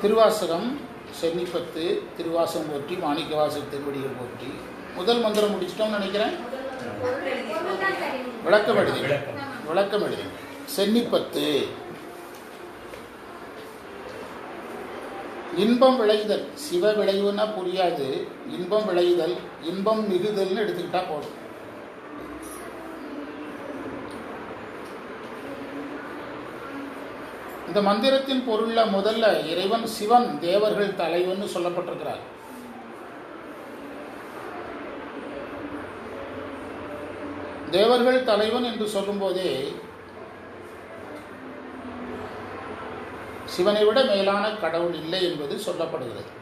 திருவாசகம் சென்னிப்பத்து திருவாசகம் போற்றி மாணிக்கவாசல் திருவடிகள் போற்றி. முதல் மந்திரம் முடிச்சிட்டோம்னு நினைக்கிறேன்? விளக்கம் எழுதி விளக்கம் எழுதி சென்னிப்பத்து. இன்பம் விளைதல். சிவ விளைவுன்னா புரியாது. இன்பம் விளைதல். இன்பம் மிகுதல்னு எடுத்துக்கிட்டா போதும். இந்த மந்திரத்தின் பொருள்ல முதல்ல இறைவன் சிவன் தேவர்கள் தலைவன் சொல்லப்பட்டிருக்கிறார். தேவர்கள் தலைவன் என்று சொல்லும்போதே சிவனை விட மேலான கடவுள் இல்லை என்பது சொல்லப்படுகிறது.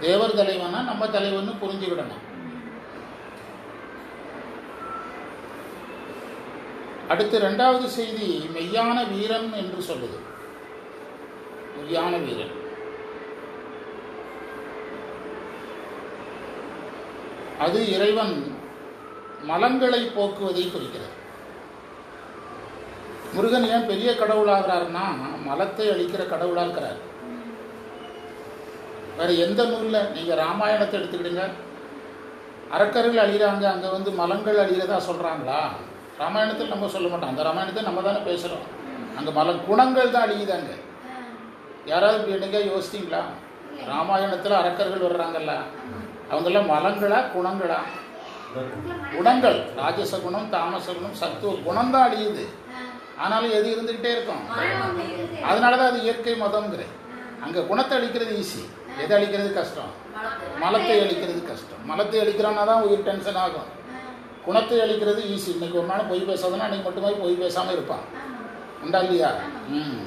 தேவர் தலைவனா நம்ம தலைவன் புரிஞ்சுக்கிடணும். அடுத்து ரெண்டாவது செய்தி மெய்யான வீரன் என்று சொல்லுது. மெய்யான வீரன். அது இறைவன் மலங்களை போக்குவதை குறிக்கிறது. முருகன் ஏன் பெரிய கடவுளாகிறார்னா மலத்தை அழிக்கிற கடவுளாக இருக்கிறார். வேற எந்த நூலில்? நீங்கள் ராமாயணத்தை எடுத்துக்கிடுங்க. அரக்கர்கள் அழிகிறாங்க அங்கே வந்து மலங்கள் அழிகிறதா சொல்கிறாங்களா ராமாயணத்தில் நம்ம சொல்ல மாட்டோம். அந்த ராமாயணத்தை நம்ம தானே பேசுகிறோம் அங்கே மலம் குணங்கள் தான் அழியுதாங்க யாராவது இப்படி என்னங்க யோசிச்சிங்களா ராமாயணத்தில் அரக்கர்கள் வர்றாங்கல்ல. அவங்கெல்லாம் மலங்களா குணங்களா? குணங்கள்? ராஜச குணம் தாமச குணம் சத்துவ குணம் தான் அழியுது. ஆனாலும் எது இருந்துக்கிட்டே இருக்கும்? அதனால தான் அது இயற்கை மதம்ங்கிறேன் அங்கே குணத்தை அழிக்கிறது ஈஸி எதை அழிக்கிறது கஷ்டம்? மலத்தை அழிக்கிறது. கஷ்டம். மலத்தை அழிக்கிறான்னா தான் உயிர் டென்ஷன் ஆகும். குணத்தை அழிக்கிறது ஈஸி. இன்னைக்கு ஒரு நாள் பொய் பேசாதுன்னா அன்னைக்கு மட்டுமே பொய் பேசாமல் இருப்பான் உண்டா இல்லையா? ம்.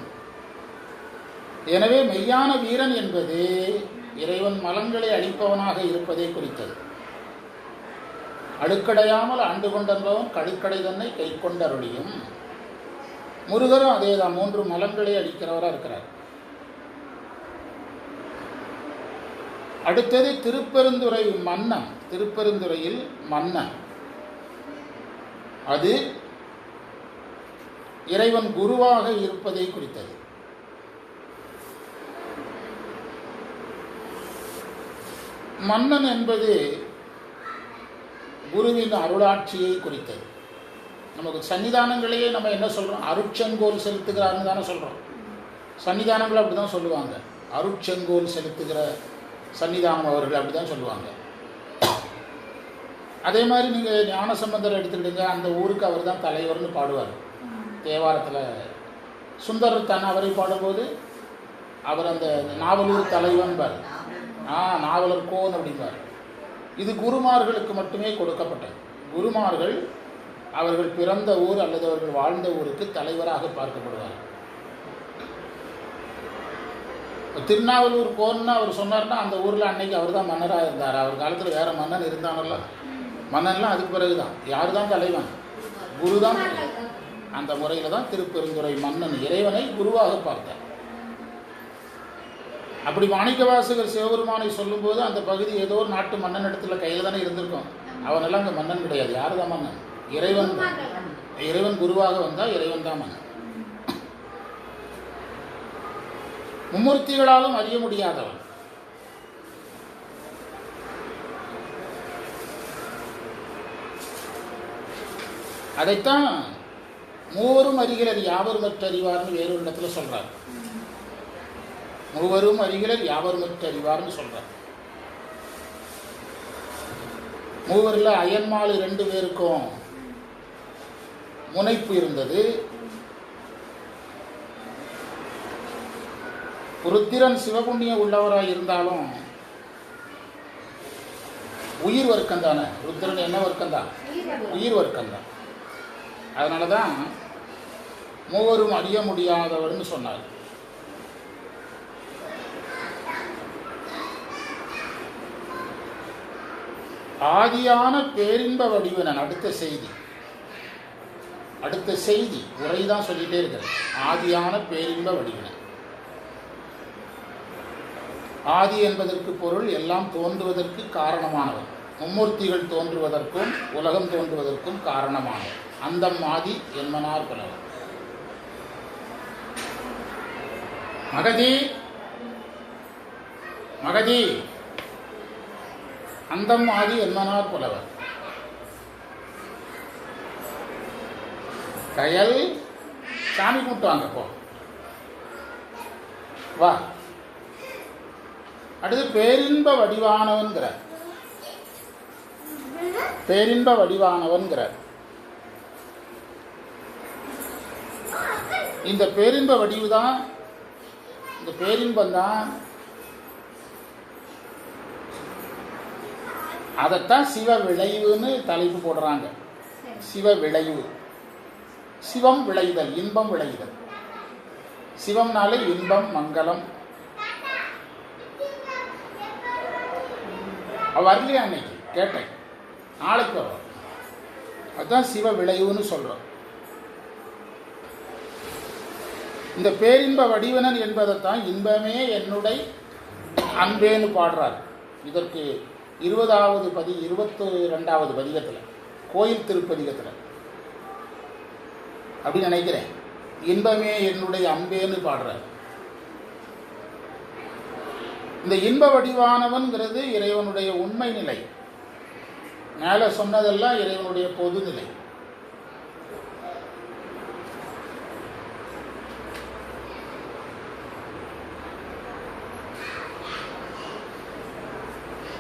எனவே மெய்யான வீரன் என்பது இறைவன் மலங்களை அழிப்பவனாக இருப்பதை குறித்தது. அடுக்கடையாமல் ஆண்டு கொண்டவன் கடுக்கடை தன்னை கை கொண்டருளியும் முருகரும் அதேதான் மூன்று மலங்களை அழிக்கிறவராக இருக்கிறார். அடுத்தது திருப்பெருந்துறை மன்னன். திருப்பெருந்துறையில் மன்னன். அது இறைவன் குருவாக இருப்பதை குறித்தது. மன்னன் என்பது குருவின் அருளாட்சியை குறித்தது. நமக்கு சன்னிதானங்களையே நம்ம என்ன சொல்கிறோம் அருட்செங்கோல் செலுத்துகிறார்னு தானே சொல்கிறோம் சன்னிதானங்கள் அப்படி தான் சொல்லுவாங்க. அருட்செங்கோல் செலுத்துகிற சன்னிதானம் அவர்கள் அப்படி தான் சொல்லுவாங்க. அதே மாதிரி நீங்கள் ஞானசம்பந்தர் எடுத்துக்கிட்டீங்க அந்த ஊருக்கு அவர் தான் தலைவர்னு பாடுவார். தேவாரத்தில். சுந்தரர் தன் அவரை பாடும்போது அவர் அந்த நாவலூர் தலைவன்பார். ஆ நாவலர் கோன் அப்படிம்பார். இது குருமார்களுக்கு மட்டுமே கொடுக்கப்பட்டது. குருமார்கள் அவர்கள் பிறந்த ஊர் அல்லது அவர்கள் வாழ்ந்த ஊருக்கு தலைவராக பார்க்கப்படுவார் திருநாவலூர் கோன்னா அவர் சொன்னார்னா அந்த ஊரில் அன்னைக்கு அவர் தான் மன்னராக இருந்தார். அவர் காலத்தில் வேற மன்னன் இருந்தானல்ல மன்னன்லாம் அதுக்கு பிறகு தான் யார் தான் தலைவன்? குரு தான் அந்த முறையில் தான் திருப்பெருந்துறை மன்னன் இறைவனை குருவாக பார்த்தார். அப்படி மாணிக்கவாசகர் சிவபெருமானை சொல்லும்போது அந்த பகுதி ஏதோ ஒரு நாட்டு மன்னன் இடத்துல கையில் தானே இருந்திருக்கும். அவனெல்லாம் அங்கே மன்னன் கிடையாது. யார் தான் மன்னன்? இறைவன். இறைவன் குருவாக வந்தால் இறைவன் தான் மன்னன். மும்மூர்த்திகளாலும் அறிய முடியாதவன். அதைத்தான் மூவரும் அறிகிறர் யாவரும் அறிவார்னு வேறொரு இடத்துல சொல்றார். மூவரும் அறிகிறர் யாவரும் அறிவார்னு சொல்றார். மூவரில் அயன்மாள் ரெண்டு பேருக்கும் முனைப்பு இருந்தது. ருத்திரன் சிவபுண்ணியம் உள்ளவராக இருந்தாலும் உயிர் வர்க்கம் தானே ருத்திரன் என்ன வர்க்கம் தான் உயிர் வர்க்கம். தான் அதனால தான் மூவரும் அறிய முடியாதவர்னு சொன்னார். ஆதியான பேரின்ப வடிவனன் அடுத்த செய்தி. அடுத்த செய்தி உரை தான் சொல்லிட்டே இருக்கிறேன் ஆதியான பேரின்ப வடிவனன். ஆதி என்பதற்கு பொருள் எல்லாம் தோன்றுவதற்கு காரணமானவன் மும்மூர்த்திகள் தோன்றுவதற்கும் உலகம் தோன்றுவதற்கும் காரணமானவன் அந்தம் ஆதி என்மனார் புலவர் மகதி மகதி அந்தம் ஆதி என்மனார் புலவர் கயல் சாமி கும்பிட்டு வாங்க போ. வா. அடுத்து பேரின்ப வடிவானவன்கிறார் பேரின்ப வடிவானவன்கிறார் இந்த பேரின்ப வடிவு தான் இந்த பேரின்பம் தான் அதைத்தான் சிவ விளைவுன்னு தலைப்பு போடுறாங்க. சிவ விளைவு சிவம் விளைதல் இன்பம் விளைதல். சிவம்னாலே இன்பம் மங்களம். வரலையா அன்னைக்கு? கேட்டேன். நாளைக்கு வரும். அதுதான் சிவ விளைவுன்னு சொல்றோம். இந்த பேரின்ப வடிவனன் என்பதைத்தான் இன்பமே என்னுடைய அன்பேன்னு பாடுறார். இதற்கு இருபதாவது பதி இருபத்தி ரெண்டாவது பதிகத்தில் கோயில் திருப்பதிகத்தில். அப்படின்னு நினைக்கிறேன். இன்பமே என்னுடைய அன்பேன்னு பாடுறார். இந்த இன்ப வடிவானவன்கிறது இறைவனுடைய உண்மை நிலை. மேலே சொன்னதெல்லாம் இறைவனுடைய பொது நிலை.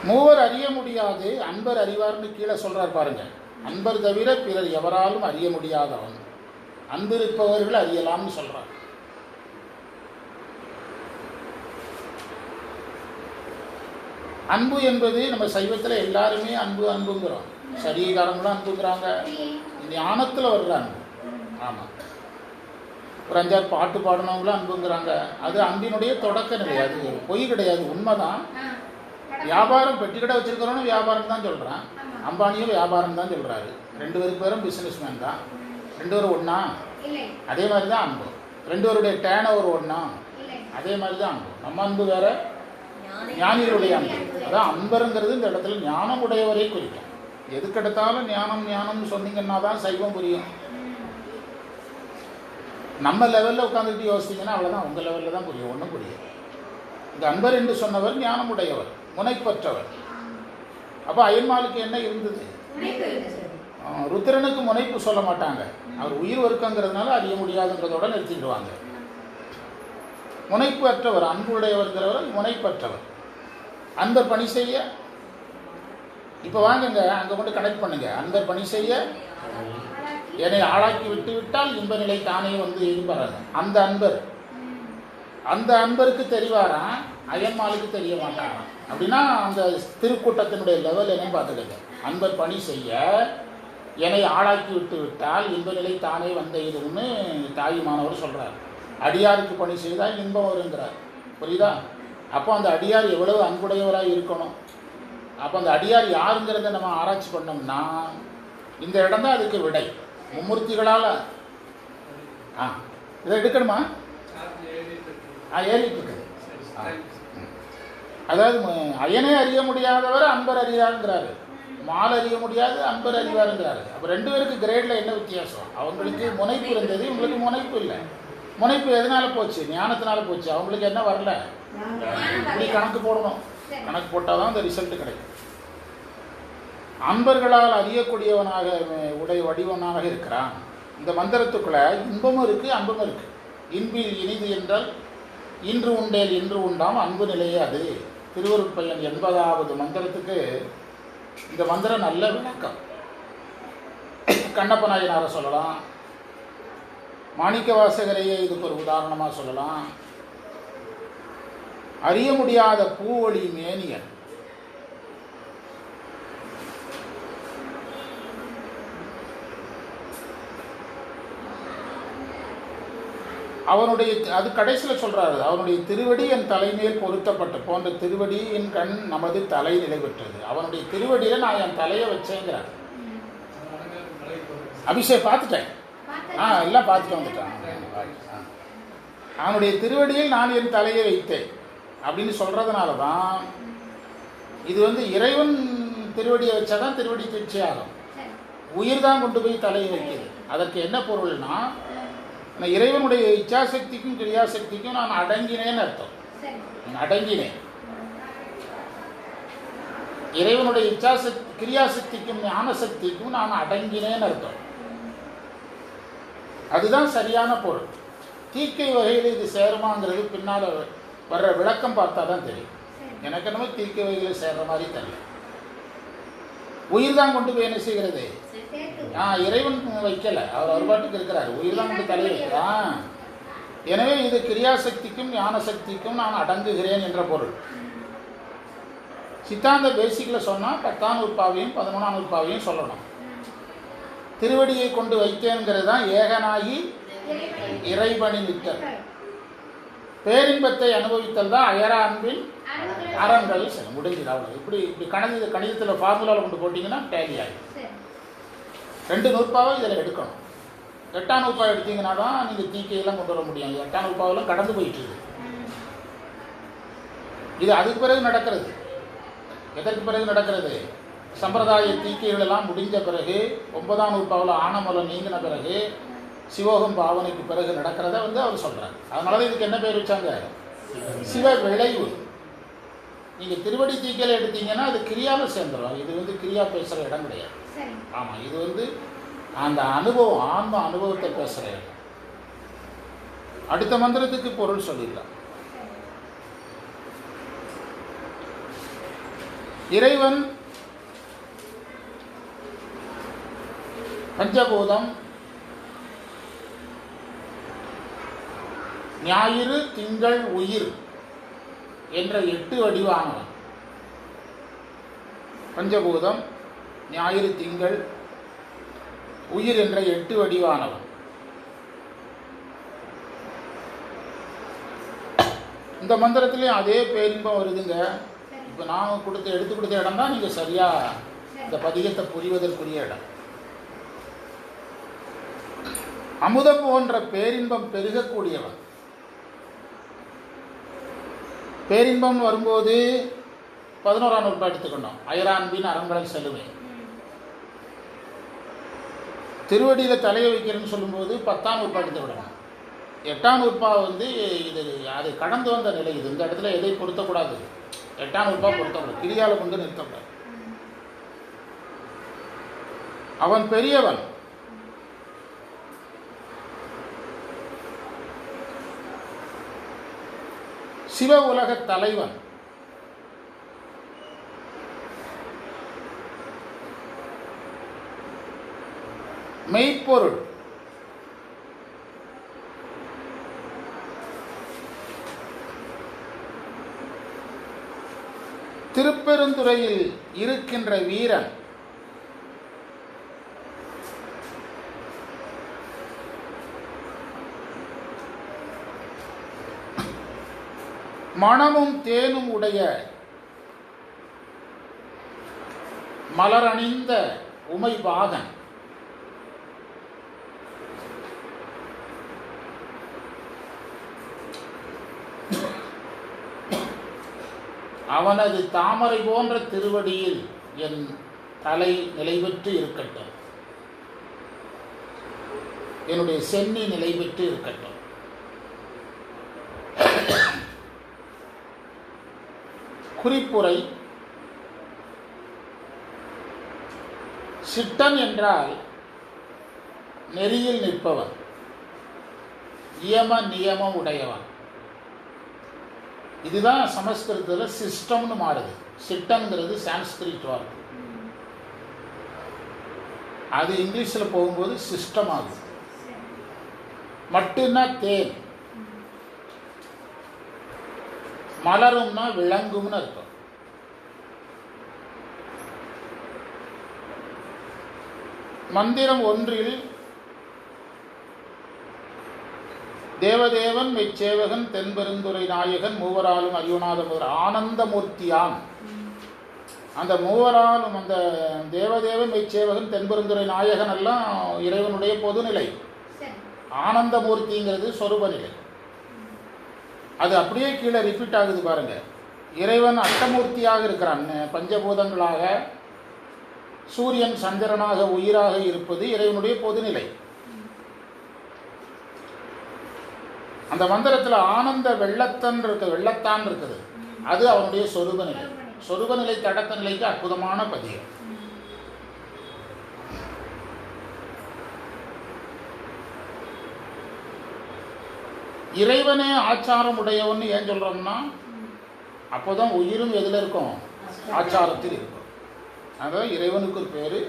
மூவர் அறிய முடியாது அன்பர் அறிவார்னு கீழே சொல்கிறார் பாருங்க. அன்பர் தவிர பிறர் எவராலும் அறிய முடியாதவன். அன்பு இருப்பவர்கள் அறியலாம்னு சொல்கிறார் அன்பு என்பது நம்ம சைவத்தில் எல்லாருமே அன்பு அன்புங்கிறோம். சரீகாரங்களும் அன்புங்கிறாங்க. ஞானத்தில் வர்றாங்க ஆமாம் ஒரு அஞ்சாறு பாட்டு பாடினவங்களும் அன்புங்கிறாங்க. அது அன்பினுடைய தொடக்க நிலை. அது பொய் கிடையாது. உண்மைதான். வியாபாரம் பெட்டி கடை வச்சிருக்கிறவனும் வியாபாரம் தான் சொல்கிறான் அம்பானியும் வியாபாரம் தான் சொல்கிறாரு ரெண்டு பேருக்கு பேரும் பிஸ்னஸ் மேன் தான். ரெண்டு பேரும் ஒன்றா அதே மாதிரி தான் அன்பு. ரெண்டு பேருடைய டேன் ஓவர் ஒன்றா அதே மாதிரி தான் அன்பு. நம்ம அன்பு வேற ஞானிகளுடைய அன்பு. அதான் அன்பருங்கிறது இந்த இடத்துல ஞானம் உடையவரை குறிக்கும். எதுக்கெடுத்தாலும் ஞானம் ஞானம்னு சொன்னீங்கன்னா தான் சைவம் புரியும். நம்ம லெவலில் உட்காந்துக்கிட்டு யோசித்தீங்கன்னா அவ்வளோதான் உங்கள் லெவலில் தான் புரியும். ஒன்றும் புரியும் இந்த அன்பர் என்று சொன்னவர் ஞானம் உடையவர் முனைப்பற்றவர். அப்போ அயன்மாலுக்கு என்ன இருந்தது? ருத்திரனுக்கு முனைப்பு சொல்ல மாட்டாங்க. அவர் உயிர் ஒருக்கங்கிறதுனால அறிய முடியாதுன்றதோட நிறுத்திடுவாங்க. முனைப்பு அற்றவர் அன்புடையவர்கிறவர் முனைப்பற்றவர். அன்பர் பணி செய்ய. இப்போ வாங்குங்க அங்கே கொண்டு கனெக்ட் பண்ணுங்க. அன்பர் பணி செய்ய. என்னை ஆளாக்கி விட்டு விட்டால் இன்ப நிலை தானே வந்து இருப்பாராங்க அந்த அன்பர். அந்த அன்பருக்கு தெரிவாராம் அயன்மாலுக்கு தெரிய மாட்டாராம் அப்படின்னா அந்த திருக்கூட்டத்தினுடைய லெவல் என்னன்னு பார்த்துக்கங்க. அன்பர் பணி செய்ய என்னை ஆளாக்கி விட்டு விட்டால் இன்ப நிலை தானே வந்த இதுன்னு தாயுமானவர் சொல்றார். அடியாருக்கு பணி செய்தால் இன்பம் வருங்கிறார். புரியுதா? அப்போ அந்த அடியார் எவ்வளவு அன்புடையவராக இருக்கணும். அப்போ அந்த அடியார் யாருங்கிறத நம்ம ஆராய்ச்சி பண்ணோம்னா இந்த இடம் தான் அதுக்கு விடை. மும்மூர்த்திகளால். ஆ இதை எடுக்கணுமா? ஆ ஏறிட்டு இருக்குது. அதாவது ம- அயனே அறிய முடியாதவர் அன்பர் அறியாருங்கிறாரு. மால் அறிய முடியாது அன்பர் அறிவாருங்கிறாரு. அப்போ ரெண்டு பேருக்கு கிரேடில் என்ன வித்தியாசம்? அவங்களுக்கு முனைப்பு இருந்தது இவங்களுக்கு முனைப்பு இல்லை. முனைப்பு எதனால போச்சு? ஞானத்தினால போச்சு. அவங்களுக்கு என்ன வரல? இப்படி கணக்கு போடணும். கணக்கு போட்டால் தான் அந்த ரிசல்ட் கிடைக்கும். அன்பர்களால் அறியக்கூடியவனாக உடைய வடிவனாக இருக்கிறான். இந்த மந்திரத்துக்குள்ள இன்பமும் இருக்கு அன்பும் இருக்கு. இன்பில் இனிது என்றால் இன்று உண்டேல் இன்று உண்டாம் அன்பு நிலையே அது திருவருட்பயன் எண்பதாவது மந்திரத்துக்கு இந்த மந்திரம் நல்ல விளக்கம். கண்ணப்ப நாயனாரை சொல்லலாம். மாணிக்க வாசகரையே இதுக்கு ஒரு உதாரணமாக சொல்லலாம். அறிய முடியாத பூவொளி மேனியன். அவனுடைய அது கடைசியில் சொல்றாரு அவனுடைய திருவடி என் தலைமேல் பொருத்தப்பட்ட போன்ற திருவடி என் கண் நமது தலை நிலை பெற்றது அவனுடைய திருவடியில நான் என் தலையை வச்சேங்கிறார். அபிஷேக் பார்த்துட்டேன். ஆ எல்லாம் பார்த்துட்டு வந்துட்டான். அவனுடைய திருவடியில் நான் என் தலையை வைத்தேன். அப்படின்னு சொல்றதுனால தான் இது வந்து இறைவன் திருவடியை வச்சாதான் திருவடி தீட்சை ஆகும் உயிர் தான் கொண்டு போய் தலையை வைக்குது. அதற்கு என்ன பொருள்னா ஆனா இறைவனுடைய இச்சாசக்திக்கும் கிரியாசக்திக்கும் நான் அடங்கினேன்னு அர்த்தம். அடங்கினேன். இறைவனுடைய இச்சாசக்தி கிரியாசக்திக்கும் ஞானசக்திக்கும் நான் அடங்கினேன்னு அர்த்தம். அதுதான் சரியான பொருள். தீக்கை வகையில் இது சேருமாங்கிறது பின்னால் வர்ற விளக்கம் பார்த்தா தான் தெரியும் எனக்கு என்னமோ தீக்கை வகையில் சேர்ற மாதிரி தெரியல. உயிர் தான் கொண்டு போய் என்ன செய்கிறது? ஆ இறைவன் வைக்கல. அவர் அவர் பாட்டுக்கு இருக்கிறார். உயிர் தான் கொண்டு தலையை வைக்க ஆ. எனவே இது கிரியாசக்திக்கும் ஞானசக்திக்கும் நான் அடங்குகிறேன் என்ற பொருள். சித்தாந்த பேசிக்கில் சொன்னால் பத்தாம் உறுப்பாவையும் பதினொன்றாம் உறுப்பாவையும் சொல்லணும். திருவடியை கொண்டு வைத்தேங்கிறது தான் ஏகனாகி இறைவனி. நிற்றல் பேரின்பத்தை அனுபவித்தல் தான் அயரா அன்பின் அறங்கள் சரி முடிஞ்சது அவ்வளோ இப்படி இப்படி கணித கணிதத்தில் ஃபார்முலாவில் கொண்டு போட்டிங்கன்னா டேலி ஆகிடும் ரெண்டு நூற்பாவை இதில் எடுக்கணும். எட்டாம் நூற்பாவை எடுத்தீங்கன்னா தான் நீங்கள் தீக்கையெல்லாம் கொண்டு வர முடியும். எட்டாம் நூற்பாவெல்லாம் கடந்து போயிட்டு. இது அதுக்கு பிறகு நடக்கிறது. எதற்கு பிறகு நடக்கிறது? சம்பிரதாய தீக்கைகள் எல்லாம் முடிஞ்ச பிறகு ஒன்பதாம் நூற்பாவில் ஆனமலம் நீங்கின பிறகு சிவோகம் பாவனைக்கு பிறகு நடக்கிறத வந்து அவர் சொல்றாரு. அதனால தான் இதுக்கு என்ன பேர் வச்சாங்க? சிவ விளைவு. நீங்கள் திருவடி தீக்கையில் எடுத்தீங்கன்னா அது கிரியாவில் சேர்ந்துடும் இது வந்து கிரியா பேசுகிற இடம் கிடையாது. ஆமாம் இது வந்து அந்த அனுபவம் ஆன்ம அனுபவத்தை பேசுகிற இடம். அடுத்த மந்திரத்துக்கு பொருள் சொல்லிடலாம். இறைவன் பஞ்சபூதம் ஞாயிறு திங்கள் உயிர். என்ற எட்டு வடிவானவன் பஞ்சபூதம் ஞாயிறு திங்கள் உயிர் என்ற எட்டு வடிவானவன் இந்த மந்திரத்துலேயும் அதே பேரின்பம் வருதுங்க. இப்போ நான் கொடுத்த எடுத்து கொடுத்த இடம் தான் நீங்கள் சரியாக இந்த பதிகத்தை புரிவதற்குரிய இடம். அமுதம் போன்ற பேரின்பம் பெருகக்கூடியவன் பேரின்பம் வரும்போது பதினோராம் நூற்பா எடுத்துக்கணும் அயரான்பின் அரண்களை செல்லுவேன் திருவடியில் தலையை வைக்கிறேன்னு சொல்லும்போது பத்தாம் நூற்பா எடுத்து எட்டாம் நூற்பா வந்து இது அது கடந்து வந்த நிலை. இது இந்த இடத்துல எதை பொருத்தக்கூடாது. எட்டாம் நூற்பா பொருத்தக்கூடாது கிரியால கொண்டு நிறுத்தக்கூடாது அவன் பெரியவன். சிவ உலக தலைவன். மெய்ப்பொருள். திருப்பெருந்துறையில் இருக்கின்ற வீரன். மணமும் தேனும் உடைய மலரணிந்த உமைபாகன். அவனது தாமரை போன்ற திருவடியில் என் தலை நிலை பெற்று இருக்கட்டும். என்னுடைய சென்னி நிலை பெற்று இருக்கட்டும். குறிப்புரை. சிட்டன் என்றால் நெறியில் நிற்பவன். நியம நியமம் உடையவன். இதுதான் சமஸ்கிருதத்தில் சிஸ்டம்னு மாறுது. சிட்டம்ங்கிறது சான்ஸ்கிரிட் வார்த்தை. அது இங்கிலீஷில் போகும்போது சிஸ்டம் ஆகுது. சரி மட்டுன்னா தேன். மலரும்னா விளங்கும்னு அர்த்தம். மந்திரம் ஒன்றில் தேவதேவன் மெச்சேவகன் தென்பெருந்துரை நாயகன் மூவராலும் அறியுணாத முதல் ஆனந்தமூர்த்தியான். அந்த மூவராலும் அந்த தேவதேவன் மெச்சேவகன் தென்பெருந்துரை நாயகன் எல்லாம் இறைவனுடைய பொதுநிலை. ஆனந்தமூர்த்திங்கிறது சொரூப நிலை. அது அப்படியே கீழே ரிப்பீட் ஆகுது பாருங்க. இறைவன் அட்டமூர்த்தியாக இருக்கிறான். பஞ்சபூதங்களாக சூரியன் சந்திரனாக உயிராக இருப்பது இறைவனுடைய பொதுநிலை. அந்த மந்திரத்தில் ஆனந்த வெள்ளத்தன் இருக்குது வெள்ளத்தான் இருக்குது. அது அவனுடைய சொருப நிலை சொருப நிலை தடத்த நிலைக்கு அற்புதமான பதியம் இறைவனே ஆச்சாரம் உடையவன்னு ஏன் சொல்றோம்னா அப்போதான் உயிரும் எதில் இருக்கும்? ஆச்சாரத்தில் இருக்கும். அதாவது இறைவனுக்கு பேரு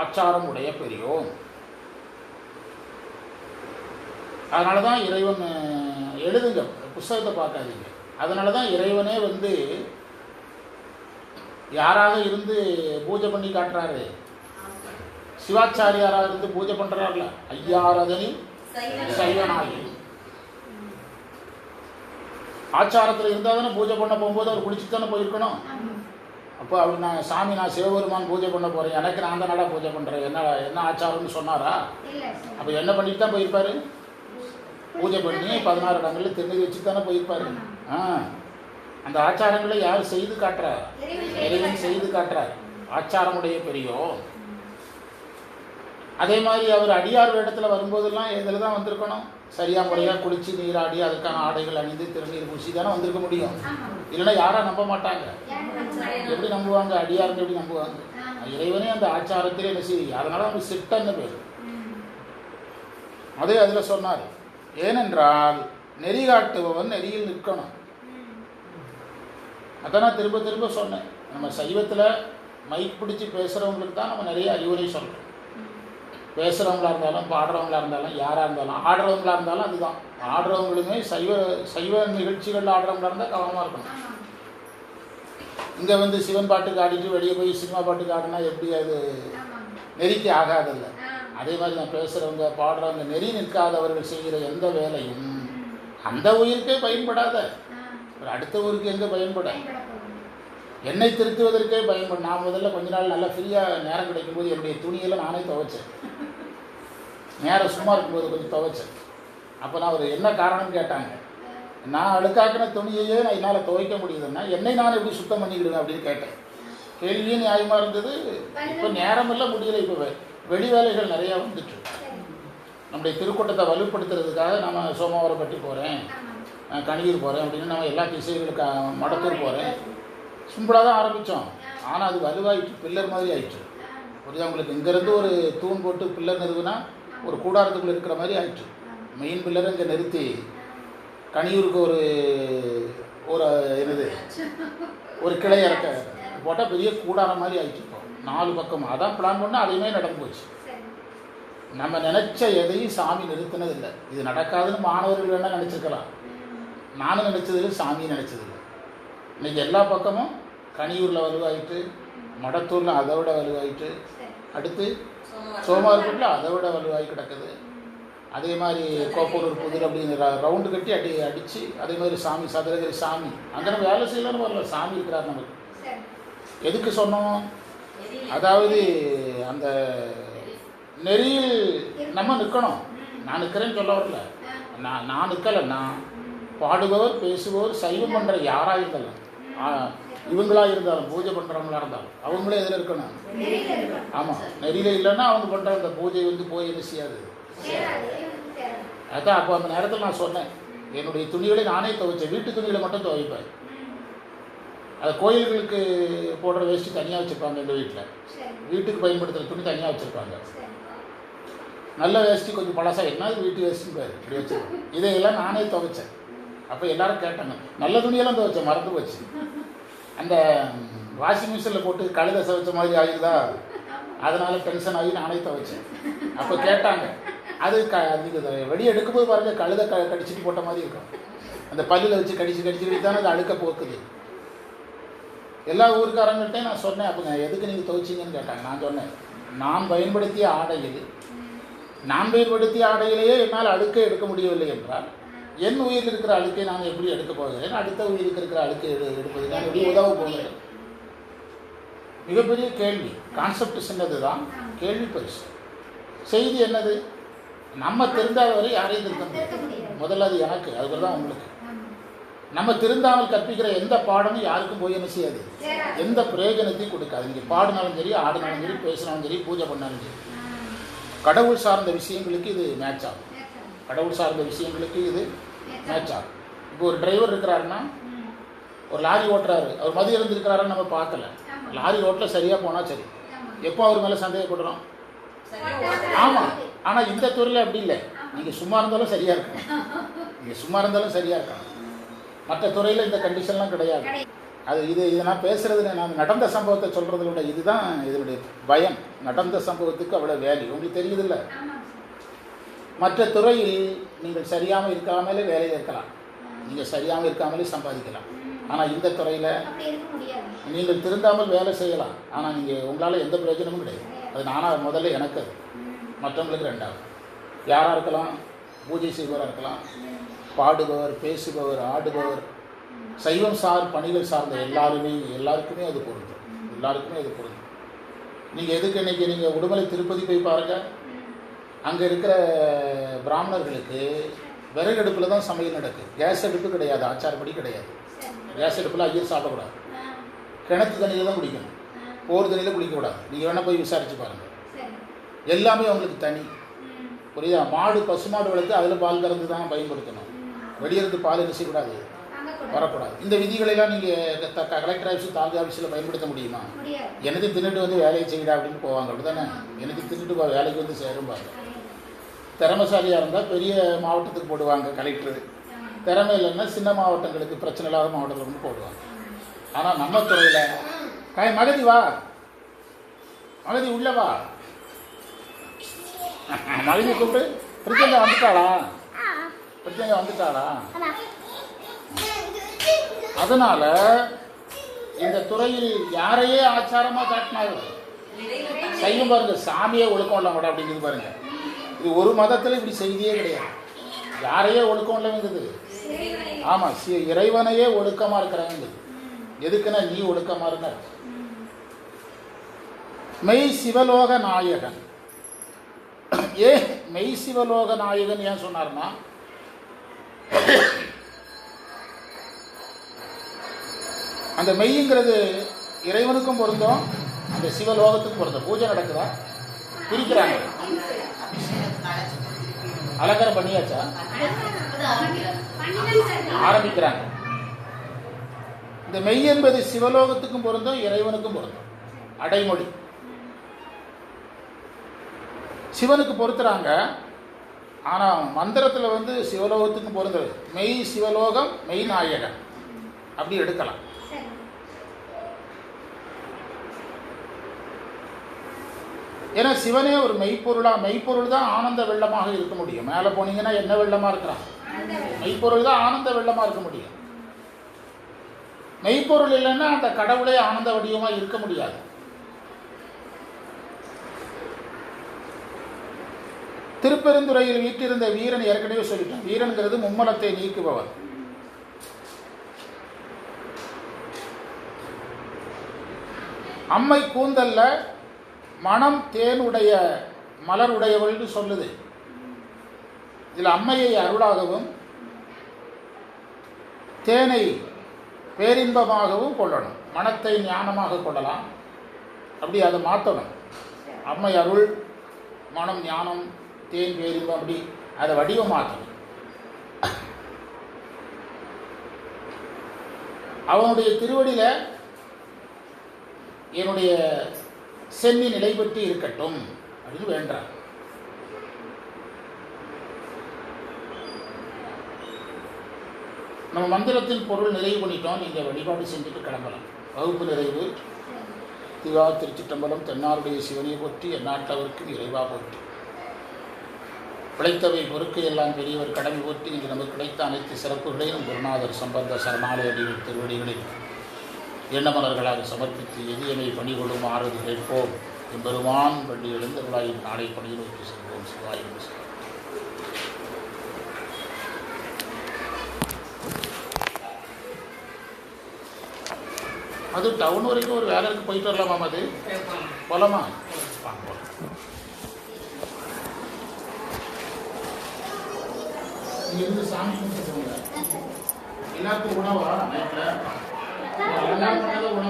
ஆச்சாரம் உடைய பெரியோன். அதனால தான் இறைவன் எழுதுங்க புஸ்தகத்தை பார்க்காதீங்க. அதனால தான் இறைவனே வந்து யாராக இருந்து பூஜை பண்ணி காட்டுறாரு? சிவாச்சாரியாராக இருந்து பூஜை பண்றாருல. ஐயாரதனி சைவனாகி. ஆச்சாரத்தில் இருந்தால் தானே பூஜை பண்ண போகும்போது அவர் குளிச்சு தானே போயிருக்கணும்? அப்போ அவர் நான் சாமி நான் சிவபெருமான் பூஜை பண்ண போகிறேன் எனக்கு நான் தான் நடா பூஜை பண்ணுறேன் என்ன என்ன ஆச்சாரம்னு சொன்னாரா? அப்போ என்ன பண்ணிட்டு தான் போயிருப்பாரு? பூஜை பண்ணி பதினாறு இடங்களில் திருநீர் வச்சு தானே போயிருப்பாரு. ஆ. அந்த ஆச்சாரங்களை யார் செய்து காட்டுறார் இறைவன் செய்து காட்டுறார் ஆச்சாரமுடைய பெரியோ. அதே மாதிரி அவர் அடியார் வேடத்தில் வரும்போதெல்லாம் இதில் தான் வந்திருக்கணும். சரியா முறையாக குளிச்சு நீராடி அதுக்கான ஆடைகள் அணிந்து திருநீர் பூசி தானே வந்திருக்க முடியும். இல்லைன்னா யாரா நம்ப மாட்டாங்க? எப்படி நம்புவாங்க? அடியாருங்க எப்படி நம்புவாங்க? இறைவனே அந்த ஆச்சாரத்திலே என்ன செய்ய அதனால அவங்க சிட்டன்னு பேர். அதே அதில் சொன்னார் ஏனென்றால் நெறி காட்டுபவன் நெறியில் நிற்கணும். அதான் நான் திரும்ப திரும்ப சொன்னேன். நம்ம சைவத்தில் மைக் பிடிச்சி பேசுகிறவங்களுக்கு தான் நம்ம நிறைய அறிவுரை சொல்கிறோம் பேசுகிறவங்களா இருந்தாலும் பாடுறவங்களா இருந்தாலும் யாராக இருந்தாலும் ஆடுறவங்களா இருந்தாலும் அதுதான். ஆடுறவங்களுமே சைவ சைவ நிகழ்ச்சிகள் ஆடுறவங்களா இருந்தால் கவனமாக இருக்கணும். இங்கே வந்து சிவன் பாட்டுக்கு ஆடிட்டு வெளியே போய் சினிமா பாட்டுக்கு ஆடினா எப்படி அது நெறிக்கு ஆகாதல்ல? அதே மாதிரி நான் பேசுகிறவங்க பாடுறவங்க நெறி நிற்காதவர்கள் செய்கிற எந்த வேலையும் அந்த உயிருக்கே பயன்படாத. ஒரு அடுத்த ஊருக்கு எங்கே பயன்பட? என்னை திருத்துவதற்கே பயன்படும் நான் முதல்ல கொஞ்ச நாள் நல்லா ஃப்ரீயாக நேரம் கிடைக்கும்போது என்னுடைய துணியெல்லாம் நானே துவைச்சேன். நேரம் சும்மா இருக்கும்போது கொஞ்சம் துவைச்சேன் அப்போ நான் ஒரு என்ன காரணம்னு கேட்டாங்க. நான் அழுக்காக்கின துணியையே நான் என்னால் துவைக்க முடியுதுன்னா என்னை நான் எப்படி சுத்தம் பண்ணிக்கிடுவேன் அப்படின்னு கேட்டேன். கேள்வியும் நியாயமாக இருந்தது. இப்போ நேரமெல்லாம் முடியலை. இப்போ வெளி வேலைகள் நிறையா வந்துட்டு. நம்முடைய திருக்கூட்டத்தை வலுப்படுத்துறதுக்காக நம்ம சோமவாரப்பட்டி போகிறேன் கணியூர் போகிறேன் அப்படின்னு நம்ம எல்லா திசைகளுக்கு மடத்தூர் போகிறேன் சிம்பிளாக தான் ஆரம்பித்தோம் ஆனால் அது வலுவாயிட்டு பில்லர் மாதிரி ஆயிடுச்சு புரியுதா உங்களுக்கு? இங்கேருந்து ஒரு தூண் போட்டு பில்லர் நிறுவுனா ஒரு கூடாரத்துக்குள்ளே இருக்கிற மாதிரி ஆயிடுச்சு மெயின் பில்லரை இங்கே நிறுத்தி கனியூருக்கு ஒரு ஒரு என்னது ஒரு கிளை இறக்க போட்டால் பெரிய கூடாரம் மாதிரி ஆயிடுச்சு இப்போ. நாலு பக்கம். அதான் பிளான் பண்ணால் அதையுமே நடந்து போச்சு. நம்ம நினச்ச எதையும் சாமி நிறுத்தினதில்லை. இது நடக்காதுன்னு மாணவர்கள் வேணால் நினச்சிருக்கலாம். நானும் நினச்சதில்லை சாமி நினச்சதில்லை. இன்னைக்கு எல்லா பக்கமும் கனியூரில் வலுவாயிட்டு மடத்தூரில் அதை விட வலுவாயிட்டு அடுத்து சோமார்பேட்டில் அதை விட வலுவாகி கிடக்குது. அதே மாதிரி கோப்பூர் புதிர் அப்படிங்கிற ரவுண்டு கட்டி அடி அடித்து அதே மாதிரி சாமி சதுரகிரி சாமி. அங்கே நம்ம வேலை செய்யலன்னு வரல. சாமி இருக்கிறார் நமக்கு. எதுக்கு சொன்னோம்? அதாவது அந்த நெறியில் நம்ம நிற்கணும். நான் நிற்கிறேன்னு சொல்ல வரல. நான் நான் நிற்கலை. நான் பாடுபவர் பேசுபவர் சைவம் பண்ணுற யாராக இருந்தாலும். இவங்களா இருந்தாலும் பூஜை பண்ணுறவங்களா இருந்தாலும் அவங்களே எதில் இருக்கணும்? ஆமாம் நெறியில இல்லைன்னா அவங்க பண்ணுற அந்த பூஜை வந்து போய் என்ன செய்யாது? அதான் அப்போ அந்த நேரத்தில் நான் சொன்னேன் என்னுடைய துணிகளை நானே துவைச்சேன் வீட்டு துணிகளை மட்டும் துவைப்பேன். அது கோயில்களுக்கு போடுற வேஷ்டி தனியாக வச்சுருப்பாங்க எங்கள் வீட்டில் வீட்டுக்கு பயன்படுத்துகிற துணி தனியாக வச்சுருப்பாங்க. நல்ல வேஷ்டி கொஞ்சம் பழசாக என்ன வீட்டு வேஷ்டின்னு பேர்? இப்படி வச்சுருக்கோம் இதையெல்லாம் நானே துவைச்சேன். அப்போ எல்லாரும் கேட்டாங்க நல்ல துணியெல்லாம் துவைச்சேன் மறந்து போச்சு. அந்த வாஷிங் மிஷினில் போட்டு கழுத சவைச்ச மாதிரி ஆகிடுதா அதனால டென்ஷன் ஆகி நானே துவைச்சேன் அப்போ கேட்டாங்க அது க நீங்கள் வெளியே எடுக்கும்போது பாருங்க கழுத க கடிச்சிட்டு போட்ட மாதிரி இருக்கும். அந்த பல்லில் வச்சு கடிச்சு கடிச்சு கடிச்சு தானே அது அழுக்க போக்குது. எல்லா ஊருக்காரங்கள்ட்டையும் நான் சொன்னேன் அப்போ எதுக்கு நீங்கள் துவைச்சிங்கன்னு கேட்டாங்க. நான் சொன்னேன் நான் பயன்படுத்திய ஆடையில் நான் பயன்படுத்திய ஆடையிலேயே என்னால் அழுக்க எடுக்க முடியவில்லை என்றால் என் உயிரில் இருக்கிற அழுக்கை நான் எப்படி எடுக்க போகிறேன் அடுத்த உயிருக்கு இருக்கிற அழுக்கை எடு எடுப்பது நான் எப்படி உதவ போகிறேன் மிகப்பெரிய கேள்வி. கான்செப்ட் சின்னது தான் கேள்வி பெருசு. செய்தி என்னது? நம்ம திருந்தாத வரை யாரையும் திருத்த முடியாது. முதல்ல அது எனக்கு அதுக்கு தான் உங்களுக்கு. நம்ம திருந்தாமல் கற்பிக்கிற எந்த பாடமும் யாருக்கும் போய் என்ன செய்யாது? எந்த பிரயோஜனத்தையும் கொடுக்காது. நீங்கள் பாடினாலும் சரி ஆடினாலும் சரி பேசினாலும் சரி பூஜை பண்ணாலும் சரி. கடவுள் சார்ந்த விஷயங்களுக்கு இது மேட்ச் ஆகும். கடவுள் சார்ந்த விஷயங்களுக்கு இது மேட்ச் ஆகும் இப்போ ஒரு டிரைவர் இருக்கிறாருன்னா. ஒரு லாரி ஓட்டுறாரு. அவர் மதியம் இருந்திருக்கிறாருன்னு நம்ம பார்க்கல. லாரி ஓட்டல சரியாக போனால் சரி. எப்போ அவர் மேலே சந்தேகப்படுறோம்? ஆமாம் ஆனால் இந்த துறையில் அப்படி இல்லை. நீங்கள் சும்மா இருந்தாலும் சரியாக இருக்கணும். நீங்கள் சும்மா இருந்தாலும் சரியாக இருக்கணும். மற்ற துறையில் இந்த கண்டிஷன்லாம் கிடையாது. அது இது இதை நான் பேசுறது நான் நடந்த சம்பவத்தை சொல்கிறத விட இதுதான் இதனுடைய பயம். நடந்த சம்பவத்துக்கு அவ்வளோ வேல்யூ உங்களுக்கு தெரியுதுல்ல? ஆமாம் மற்ற துறையில் நீங்கள் சரியாமல் இருக்காமலே வேலையில் இருக்கலாம். நீங்கள் சரியாமல் இருக்காமலே சம்பாதிக்கலாம். ஆனால் இந்த துறையில் நீங்கள் திருந்தாமல் வேலை செய்யலாம் ஆனால் நீங்கள் உங்களால் எந்த பிரயோஜனமும் கிடையாது அது நானாக முதல்ல எனக்கு அது. மற்றவங்களுக்கு ரெண்டாவது யாராக இருக்கலாம் பூஜை செய்பவராக இருக்கலாம். பாடுபவர் பேசுபவர் ஆடுபவர் சைவம் சார் பணிகள் சார்ந்த எல்லாருமே எல்லாருக்குமே அது பொருந்தும் எல்லாருக்குமே அது பொருந்தும் நீங்கள் எதுக்கு இன்னைக்கு நீங்கள் உடுமலை திருப்பதி போய் பாருங்கள். அங்கே இருக்கிற பிராமணர்களுக்கு விறகு அடுப்பில் தான் சமையல் நடக்குது கேஸ் அடுப்பு கிடையாது ஆச்சாரப்படி கிடையாது. கேஸ் அடுப்பில் ஐயர் சாப்பிடக்கூடாது. கிணத்து தண்ணியில் தான் குடிக்கணும். போர் தண்ணியில் குடிக்கக்கூடாது நீங்கள் வேணால் போய் விசாரிச்சு பாருங்கள். எல்லாமே அவங்களுக்கு தனி. புரியுதா மாடு பசுமாடு வளர்த்து அதில் பால் கறந்து தான் பயன்படுத்தணும். வெளியிருந்து பால் என்ன செய்யக்கூடாது. வரக்கூடாது இந்த விதிகளெல்லாம் நீங்கள் கலெக்டர் ஆஃபீஸ் தாலுகா ஆஃபீஸில் பயன்படுத்த முடியுமா. எனக்கு தின்னுட்டு வந்து வேலையை செய்யடா அப்படின்னு போவாங்க அப்படிதானே எனக்கு தின்னுட்டு வேலைக்கு வந்து சேரும்பாங்க திறமைசாலியாக இருந்தால் பெரிய மாவட்டத்துக்கு போடுவாங்க கலெக்டரு. திறமை இல்லைன்னா சின்ன மாவட்டங்களுக்கு பிரச்சனை இல்லாத மாவட்டத்தில் வந்து போடுவாங்க. ஆனால் நம்ம துறையில் காய் மகதி வா. மகதி உள்ள வா. மகதி கூப்பிட்டு பிரித்தங்க வந்துட்டாளா? பிரித்தங்க வந்துட்டாளா? அதனால இந்த துறையில் யாரையே ஆச்சாரமாக காட்டினாங்க செய்யும் பாருங்க சாமியே ஒழுக்கம் இல்லை அப்படிங்கிறது பாருங்க. இது ஒரு மதத்தில் இப்படி செய்தியே கிடையாது. யாரையே ஒழுக்கம் இல்லைங்கிறது ஆமா சி- இறைவனையே ஒழுக்கமா இருக்கிறாங்க எதுக்குன்னா நீ ஒழுக்கமா இருந்த. மெய் சிவலோக நாயகன். ஏ மெய் சிவலோக நாயகன் ஏன் சொன்னார்னா அந்த மெய்ங்கிறது இறைவனுக்கும் பொருந்தும் அந்த சிவலோகத்துக்கும் பொருந்தும். பூஜை நடக்குதா? பிரிக்கிறாங்க. அலங்காரம் பண்ணியாச்சா? ஆரம்பிக்கிறாங்க. இந்த மெய் என்பது சிவலோகத்துக்கும் பொருந்தும் இறைவனுக்கும் பொருந்தும். அடைமொழி. சிவனுக்கு பொருத்துறாங்க. ஆனால் மந்திரத்தில் வந்து சிவலோகத்துக்கும் பொருந்தது மெய் சிவலோகம் மெய் நாயகன். அப்படி எடுக்கலாம் சரி. ஏன்னா சிவனே ஒரு மெய்ப்பொருளா மெய்ப்பொருள் தான் ஆனந்த வெள்ளமாக இருக்க முடியும். மேலே போனீங்கன்னா என்ன வெள்ளமா இருக்கிறான்? மெய்ப்பொருள் தான் ஆனந்த வெள்ளமா இருக்க முடியும். மெய்ப்பொருள் இல்லைன்னா அந்த கடவுளே ஆனந்த வடிவமா இருக்க முடியாது. திருப்பெருந்துறையில் வீட்டிருந்த வீரன் ஏற்கனவே சொல்லிட்டான். வீரன்கிறது மும்மலத்தை நீக்குபவர். அம்மை கூந்தல்ல மனம் தேனுடைய மலருடையவள்னு சொல்லுது. இதில் அம்மையை அருளாகவும் தேனை பேரின்பமாகவும் கொள்ளணும். மனத்தை ஞானமாக கொள்ளலாம். அப்படி அதை மாற்றணும். அம்மை அருள் மனம் ஞானம் தேன் பேரின்பம் அப்படி அதை வடிவமாக்கணும். அவனுடைய திருவடியில் என்னுடைய சென்னி நிலை பெற்று இருக்கட்டும். அப்படின்னு வேண்டார் நம்ம மந்திரத்தின் பொருள் நிறைவு பண்ணிட்டோம். நீங்கள் வழிபாடு செஞ்சுட்டு கிளம்பலாம். வகுப்பு நிறைவு. திவா திருச்சிட்டம்பலம் தென்னாருடைய சிவனை போற்றி எந்நாட்டவருக்கும் இறைவா போற்றி. பிழைத்தவை பொறுக்கு எல்லாம் பெரியவர் கடமை போற்றி இன்று நமக்கு கிடைத்த அனைத்து சிறப்புகளையும் குருநாதர் சம்பந்த சரணாலயடிகள் திருவடிகளில் எண்ணமலர்களாக சமர்ப்பித்து எதியமை பணிகொள்ளும் ஆறு கேட்போம். எம்பெருமான் பள்ளி எழுந்தருளாயின் நாளை பணியில் நோக்கி செல்வோம் சிவாய் அது டவுன் வரைக்கும் ஒரு வேலைக்கு போயிட்டு வரலாமா அது போலாமா? வாங்க, சாமி எல்லாருக்கும் உணவா நைட்டில் Tas buat bayi.